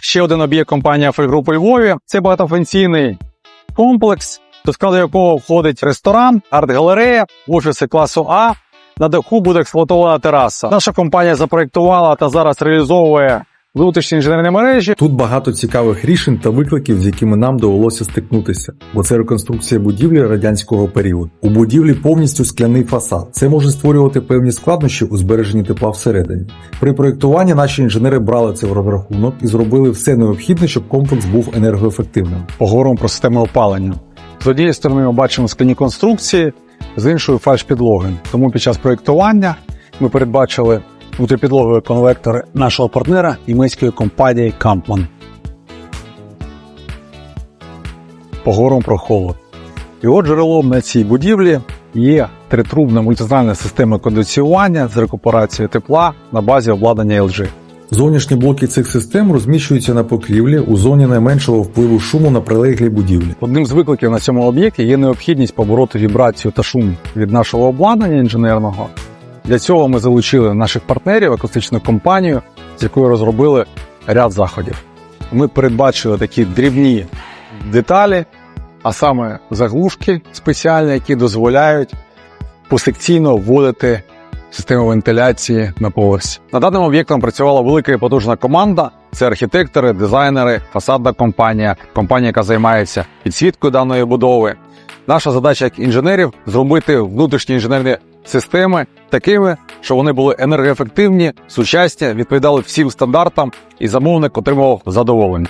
Ще один об'єкт компанії «Фейгруп» у Львові. Це багатофункційний комплекс, до складу якого входить ресторан, арт-галерея, офіси класу А. На даху буде експлуатована тераса. Наша компанія запроєктувала та зараз реалізовує внутрішні інженерні мережі. Тут багато цікавих рішень та викликів, з якими нам довелося стикнутися, бо це реконструкція будівлі радянського періоду. У будівлі повністю скляний фасад. Це може створювати певні складнощі у збереженні тепла всередині. При проєктуванні наші інженери брали це в розрахунок і зробили все необхідне, щоб комплекс був енергоефективним. Поговоримо про систему опалення. З однієї сторони ми бачимо скляні конструкції, з іншої фальш-підлоги. Тому під час проєктування ми передбачили внутріпідлогові конвектори нашого партнера німецької компанії Kampmann. Поговоримо про холод. Його джерелом на цій будівлі є тритрубна мультизональна система кондиціювання з рекуперацією тепла на базі обладнання LG. Зовнішні блоки цих систем розміщуються на покрівлі у зоні найменшого впливу шуму на прилеглі будівлі. Одним з викликів на цьому об'єкті є необхідність побороти вібрацію та шум від нашого обладнання інженерного. Для цього ми залучили наших партнерів, акустичну компанію, з якою розробили ряд заходів. Ми передбачили такі дрібні деталі, а саме заглушки спеціальні, які дозволяють посекційно вводити систему вентиляції на поверсі. Над даним об'єктом працювала велика і потужна команда. Це архітектори, дизайнери, фасадна компанія, компанія, яка займається підсвіткою даної будови. Наша задача як інженерів зробити внутрішні інженерні системи такими, що вони були енергоефективні, сучасні, відповідали всім стандартам, і замовник отримував задоволення.